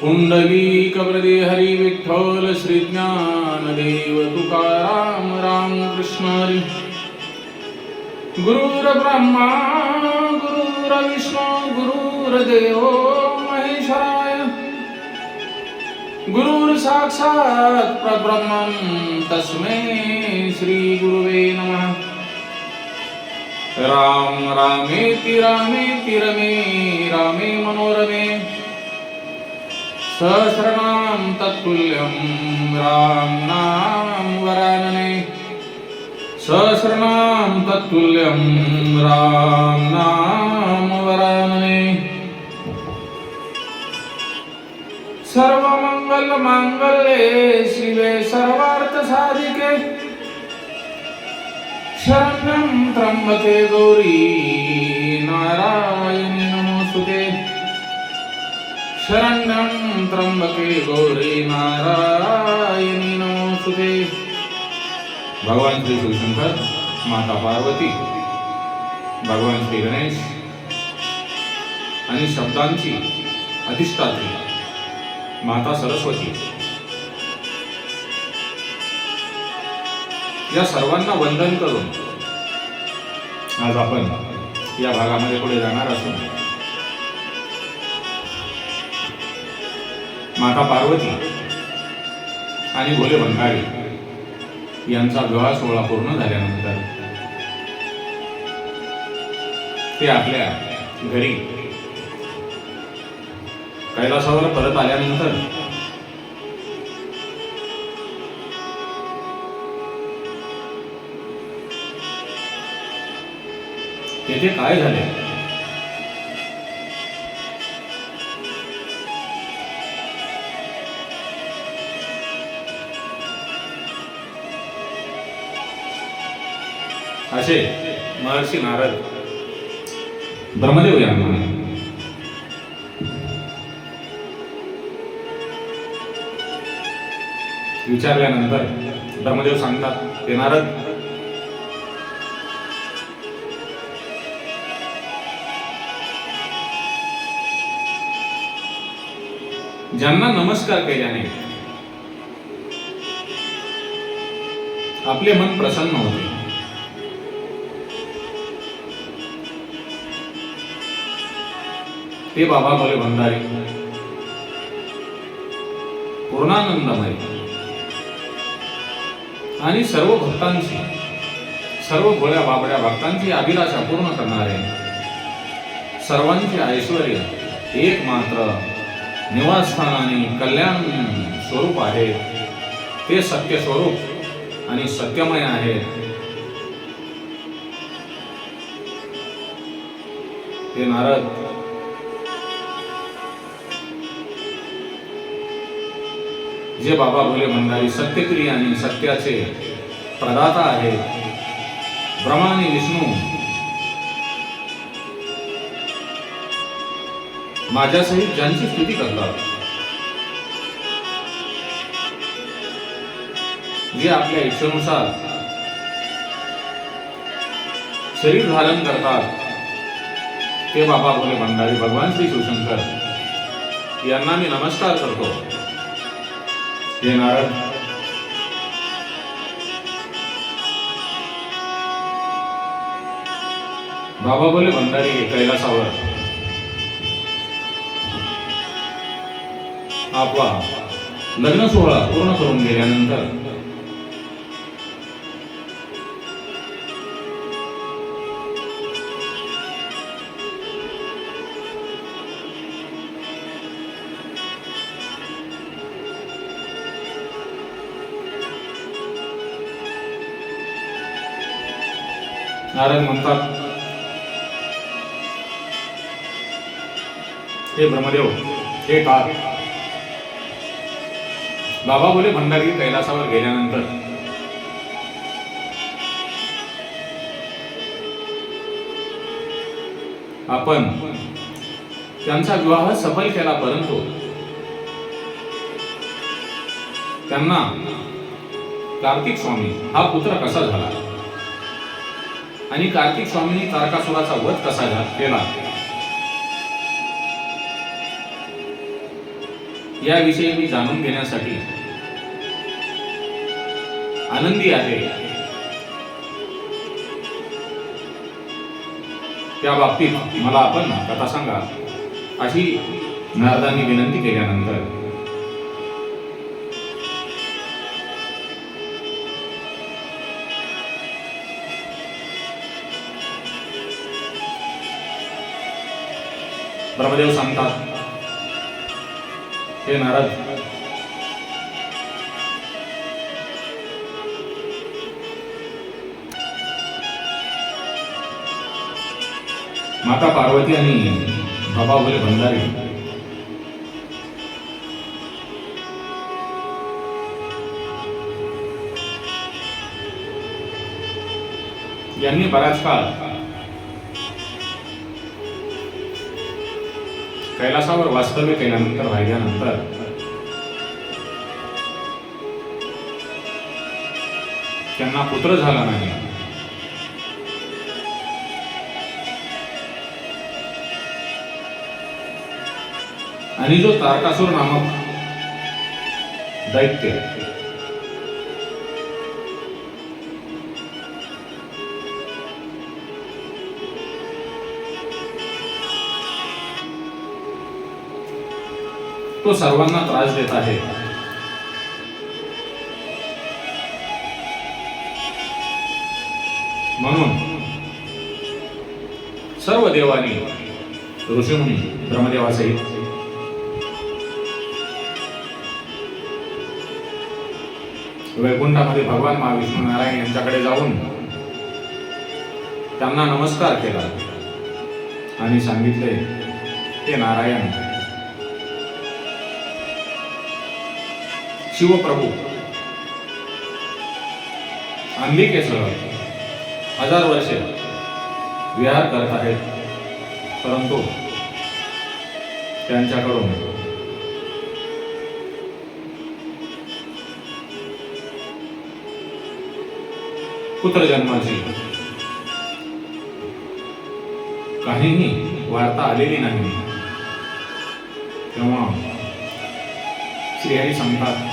कुंडली कबरदे हरी विठ्ठल श्री तुकाराम राम कृष्ण हरी गुरुर ब्रह्मा गुरुर विष्णू गुरुर्देव महेश्वराय। गुरुर साक्षात तस्मै श्री गुरुवे नमः। राम रामेति रामेति रमे रामे मनोरमे। सहस्रनाम तत्तुल्यं राम नाम वरानने सहस्रनाम तत्तुल्यं राम नाम वरानने सर्वमंगल मांगल्ये शिवे सर्वार्थ साधिके शरणं त्र्यंबके गौरी नारायणी नमोस्तुते शरण्यं त्र्यंबके गौरी नारायणी नमोस्तुते भगवान श्री शिवशंकर माता पार्वती भगवान श्री गणेश आणि शब्दांची अधिष्ठात्री माता सरस्वती। या सर्वांना वंदन करून आज आपण या भागामध्ये पुढे जाणार असून माता पार्वती आणि भोले भंडारी यांचा विवाह सोहळा पूर्ण झाल्यानंतर ते आपल्या घरी कैलासावर परत आल्यानंतर तेथे काय झाले? असे महर्षी नारद. ब्रह्मदेव यांना विचारल्यानंतर ब्रह्मदेव सांगतात ते नारद ज्यांना नमस्कार केल्याने आपले मन प्रसन्न होते. ते बाबा बोले भंडारे. पूर्णानंदमय. आणि सर्व भक्तांची सर्व भोळ्या बाबड्या भक्तांची अभिलाषा पूर्ण करणारे सर्वांचे ऐश्वर एक मात्र निवासस्थान आणि कल्याण स्वरूप आहे. ते सत्य स्वरूप आणि सत्यमय आहे. ते नारद जे बाबा भोले भंडारी सत्यक्रिया आणि सत्याचे प्रदाता आहेत. ब्रह्मा आणि विष्णू, माझ्यासहित ज्यांची स्तुती करतात, जे आपल्या इच्छेनुसार शरीर धारण करतात, ते बाबा भोले भंडारी भगवान श्री शिवशंकर यांना मी नमस्कार करतो. हे नारद. बाबा बोले भंडारी कैलासावर आपला लग्न सोहळा पूर्ण करून गेल्यानंतर नारायण म्हणतात हे ब्रह्मदेव हे काळ. बाबा बोले भंडारी कैलासावर गेल्यानंतर. आपण त्यांचा विवाह सफल केला परंतु त्यांना कार्तिक स्वामी हा पुत्र कसा झाला? आणि कार्तिक स्वामींनी तारकासुराचा वध कसा केला? याविषयी मी जाणून घेण्यासाठी आनंदी आहे. त्या बाबतीत मला आपण कथा सांगा अशी नारदांनी विनंती केल्यानंतर. ब्रह्मदेव सांगतात हे नारद माता पार्वती आणि बाबा बोले भंडारी यांनी बराच काळ कैलासावर वास्तव्य केल्यानंतर राहिल्यानंतर त्यांना पुत्र झाला नाही. आणि जो तारकासूर नामक दैत्य तो सर्वांना त्रास देत आहे. म्हणून सर्व देवानी ऋषीमुनी ब्रह्मदेवासहित वैकुंठामध्ये भगवान महाविष्णू नारायण यांच्याकडे जाऊन त्यांना नमस्कार केला आणि सांगितले ते नारायण शिवप्रभू. अंबिकेसह हजार वर्षे विहार करत आहेत. परंतु त्यांच्याकडून पुत्र जन्माची काहीही वार्ता आलेली नाही. तेव्हा श्रीहरी सांगतात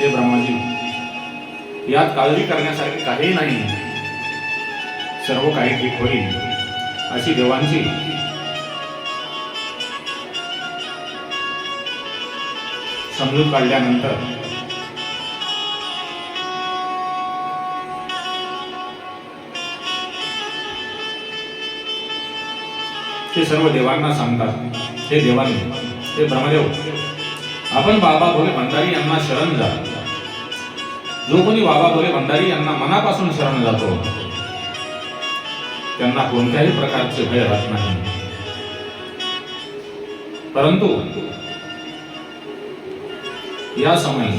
ते ब्रह्माजी यात काळजी करण्यासारखे काहीही नाही. सर्व काही ठीक होईल अशी देवांची समजूत काढल्यानंतर ते सर्व देवांना सांगतात हे देवांनी ते ब्रह्मदेव आपण बाबा भोले भंडारी यांना शरण जा जो कोणी बाबा भोले भंडारी यांना मनापासून शरण जातो. त्यांना कोणत्याही प्रकारचे भय राहत नाही. परंतु या समयी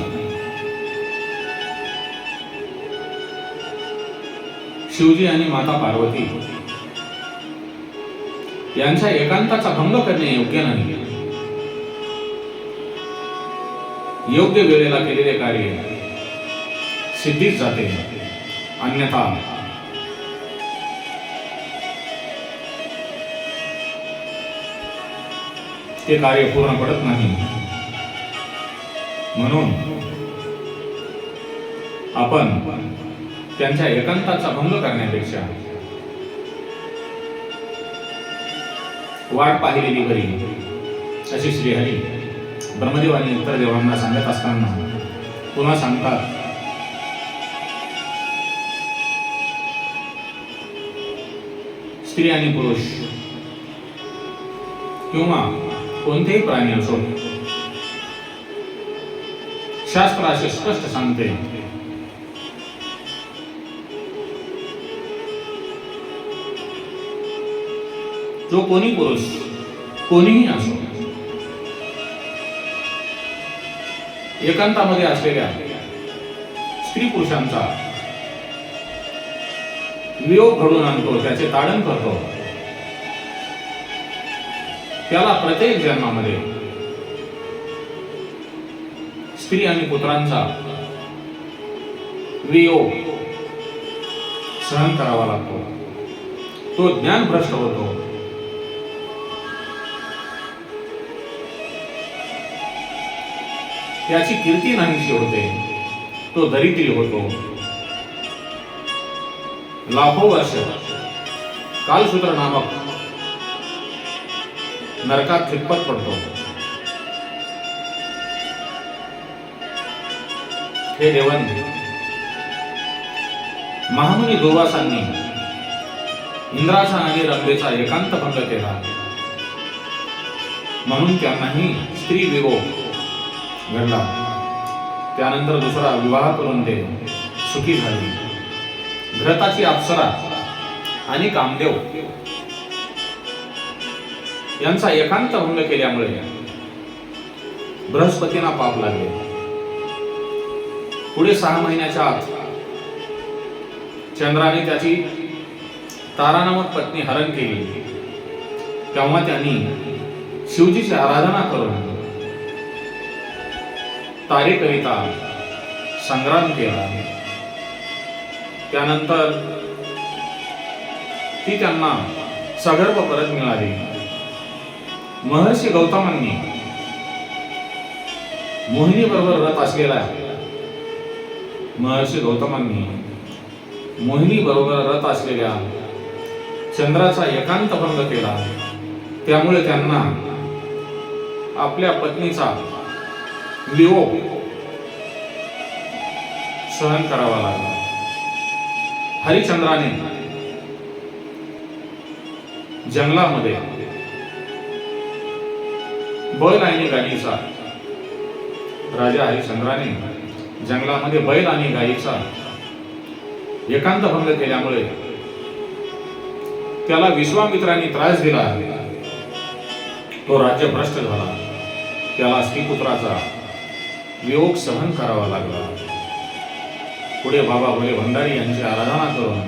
शिवजी आणि माता पार्वती यांच्या एकांताचा भंग करणे योग्य नाही. योग्य वेळेला केलेले कार्य सिद्धीच जाते. अन्यथा. ते कार्य पूर्ण पडत नाही. म्हणून आपण त्यांच्या एकांताचा भंग करण्यापेक्षा वाट पाहिलेली बरी अशी श्रीहरी ब्रह्मदेव आणि इतर देवांना सांगत असताना पुन्हा सांगतात स्त्री आणि पुरुष. किंवा कोणतेही प्राणी असो. शास्त्र असे स्पष्ट सांगते. जो कोणी पुरुष कोणीही असो. एकांतामध्ये असलेल्या स्त्री पुरुषांचा वियोग घडून आणतो त्याचे ताडण करतो. त्याला प्रत्येक जन्मामध्ये स्त्री आणि पुत्रांचा वियोग सहन करावा लागतो. तो ज्ञान भ्रष्ट होतो. त्याची कीर्ती नाहीशी होते. तो दरिद्री होतो. लाखो वर्ष कालसूत्र नामक नरकात खितपत पडतो. हे देवन महामुनी दुर्वासांनी इंद्राचा आणि रंगेचा एकांत भंग केला. म्हणून त्यांनाही स्त्री विभोग घडला. त्यानंतर दुसरा विवाह करून ते सुखी झाली. घृताची अप्सरा आणि कामदेव यांचा एकांत भंग केल्यामुळे बृहस्पतींना पाप लागले. पुढे सहा महिन्याच्या आत चंद्राने त्याची तारानामक पत्नी हरण केली. तेव्हा त्यांनी शिवजीची आराधना करून तारेकरिता संग्राम केला. त्यानंतर ती त्यांना सगर्भ परत मिळाली. महर्षी गौतमांनी मोहिनी बरोबर रथ असलेला महर्षी गौतमांनी मोहिनी बरोबर रथ असलेल्या चंद्राचा एकांत भंग केला. त्यामुळे त्यांना आपल्या पत्नीचा वियोग सहन करावा लागला. हरिचंद्राने जंगलामध्ये बैल आणि गाडीचा राजा हरिचंद्राने जंगलामध्ये बैल आणि गायीचा एकांत भंग केल्यामुळे त्याला विश्वामित्राने त्रास दिला. तो राज्य भ्रष्ट झाला. त्याला स्त्रीपुत्राचा वियोग सहन करावा लागला. पुढे बाबा भोले भंडारी यांची आराधना करून.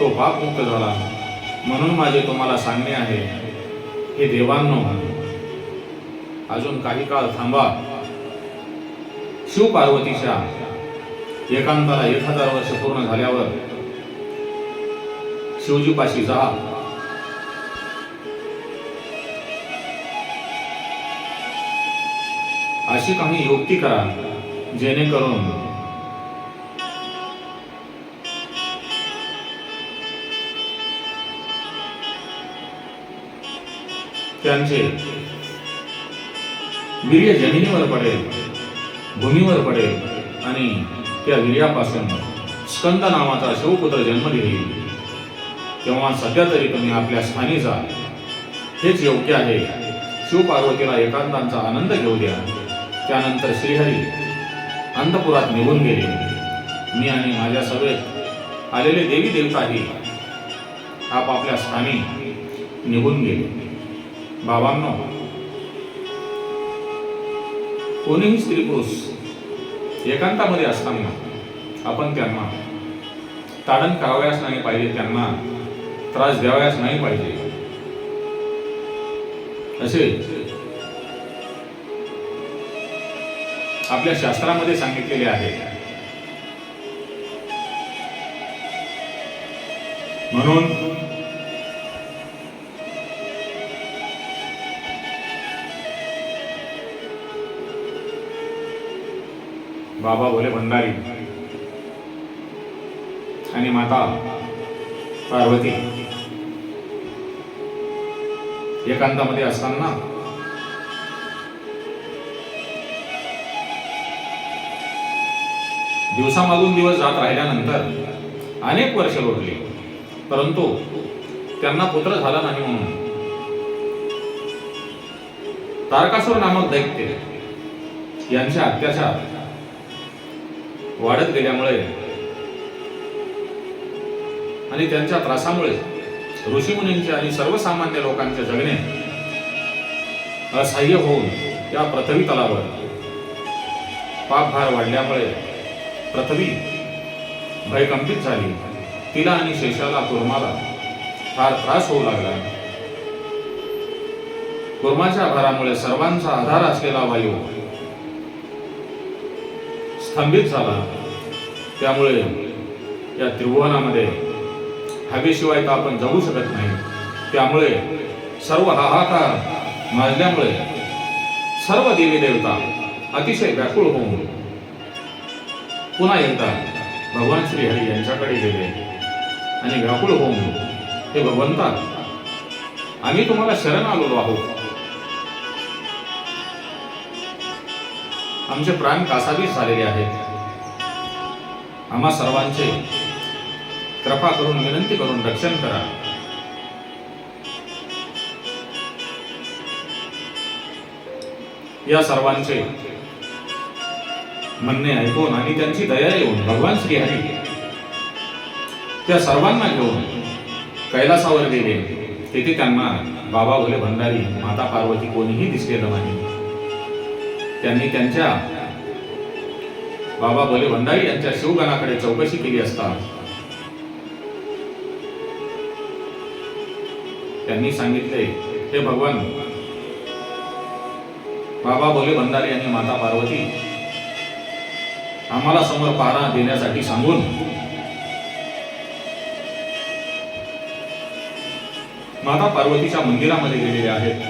तो पापमुक्त झाला. म्हणून माझे तुम्हाला सांगणे आहे हे देवांनो अजून काही काळ थांबा. शिव पार्वतीच्या एकांताला एक हजार वर्ष पूर्ण झाल्यावर शिवजीपाशी जा. अशी काही युक्ती करा. जेणेकरून त्यांचे वीर्य जमिनीवर पडेल भूमीवर पडेल आणि त्या वीर्यापासून स्कंद नावाचा शिवपुत्र जन्म घेईल. तेव्हा सध्या तरी तुम्ही आपल्या स्थानी जा. हेच योग्य आहे. शिवपार्वतीला एकांतांचा आनंद घेऊ द्या. त्यानंतर श्रीहरी अंतपुरात निघून गेले. मी आणि माझ्या सभेत आलेले देवी देवताही आपापल्या स्थानी निघून गेले. बाबांनो कोणीही स्त्री पुरुष एकांतामध्ये असताना आपण त्यांना ताडण करावयास नाही पाहिजे त्यांना त्रास द्यावयास नाही पाहिजे. असे आपल्या शास्त्रामध्ये सांगितलेले आहे. म्हणून बाबा भोले भंडारी आणि माता पार्वती एकांतामध्ये असताना दिवसामागून दिवस जात राहिल्यानंतर अनेक वर्ष लोटली. परंतु त्यांना पुत्र झाला नाही म्हणून. तारकासूर नामक दैत्य यांच्या अत्याचार वाढत गेल्यामुळे आणि त्यांच्या त्रासामुळे ऋषीमुनींचे आणि सर्वसामान्य लोकांचे जगणे असह्य होऊन या पृथ्वी तलावर पापभार वाढल्यामुळे पृथ्वी भयकंपित झाली. तिला आणि शेषाला कुर्माला फार त्रास होऊ लागला. कुर्माच्या भारामुळे सर्वांचा आधार असलेला वायू स्तंभित झाला. त्यामुळे या त्रिभुवनामध्ये हवेशिवाय तर आपण जगू शकत नाही. त्यामुळे सर्व हाहाकार माजल्यामुळे सर्व देवी देवता अतिशय व्याकुळ होऊन पुन्हा एकदा भगवान श्री हरी यांच्याकडे गेले आणि व्याकुळ होऊन हे भगवंता आम्ही तुम्हाला शरण आलेलो आहोत. आमचे प्राण कासावीस झालेले आहेत. आम्हा सर्वांचे कृपा करून विनंती करून रक्षण करा. या सर्वांचे म्हणणे ऐकून आणि त्यांची दया येऊन भगवान श्री हरी त्या सर्वांना घेऊन कैलासावर गेले. तिथे त्यांना बाबा भोले भंडारी माता पार्वती कोणीही दिसलेलं नाही. त्यांनी त्यांच्या बाबा भोले भंडारी यांच्या शिवगणाकडे चौकशी केली असता. त्यांनी सांगितले हे भगवान बाबा भोले भंडारी आणि माता पार्वती आम्हाला समोर पारा देण्यासाठी सांगून माता पार्वतीच्या मंदिरामध्ये गेलेले आहेत.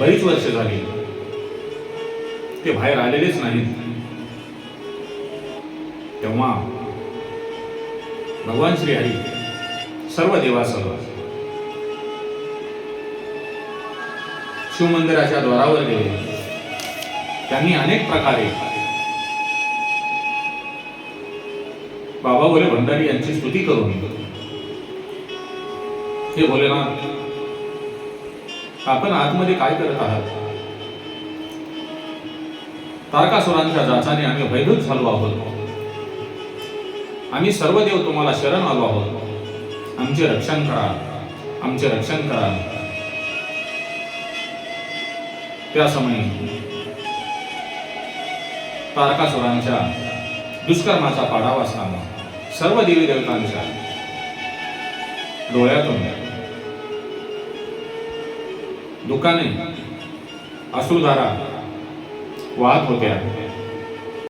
बरीच वर्ष झाली. ते बाहेर आलेलेच नाहीत. तेव्हा भगवान श्री हरी सर्व देवासह शिवमंदिराच्या द्वारावर गेले. त्यांनी अनेक प्रकारे बाबा बोले भंडारी यांची स्तुती करून हे बोले ना आपण आतमध्ये काय करत आहात? तारकासुरांच्या जाचाने आम्ही भयभूत झालो आहोत. आम्ही सर्व देव तुम्हाला शरण आलो आहोत. आमचे रक्षण करा आमचे रक्षण करा. त्या समयी तारकासुरांच्या दुष्कर्माचा पाडावा सांगा. सर्व देवी देवतांच्या डोळ्यातून दुकाने असुधारा वाहत होत्या.